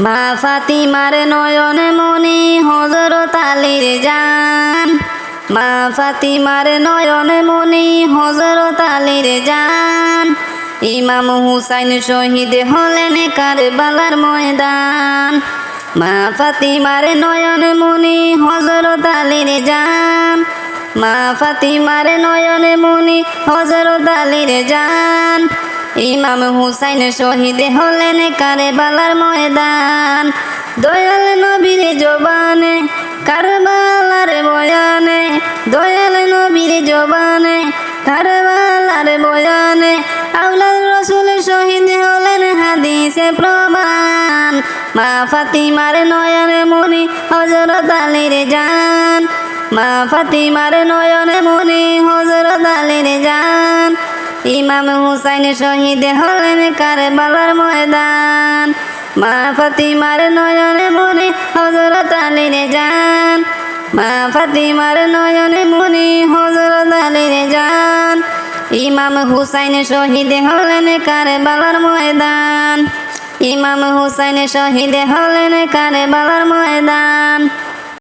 মা ফাতিমার নয়নে মনি হজরত আলীর জান। মা ফাতিমার নয়নে মনি হজরত আলীর জান। ইমাম হুসাইন শহীদ হলেন কারবালার ময়দান। মা ফাতিমার নয়ন মুনি হজরত আলীর জান। মা ফাতিমার নয়ন মুনি হজরত আলীর জান। ইমাম হুসাইন শহীদ হলেন কারবালার ময়দান। দয়াল নবীর জবানে, কারবালার বয়ানে, দয়াল নবীর জবানে, কারবালার বয়ানে আউলাদ রসুল শহীদ হলেন হাদিসে প্রমাণ। মা ফাতিমার নয়ন মুনি হজরত আলীর জান। মা ফাতিমার নয়ন মুনি ইমাম হুসাইন শহীদ হলেন কারবালার ময়দান। মা ফাতিমার নয়ন মুনি হজরত আলীর যান মা ফাতিমার নয়ন মুনি হজরত আলীর যান ইমাম হুসাইন শহীদ হলেন কারবালার ময়দান। ইমাম হুসাইন শহীদ হলেন কারবালার ময়দান।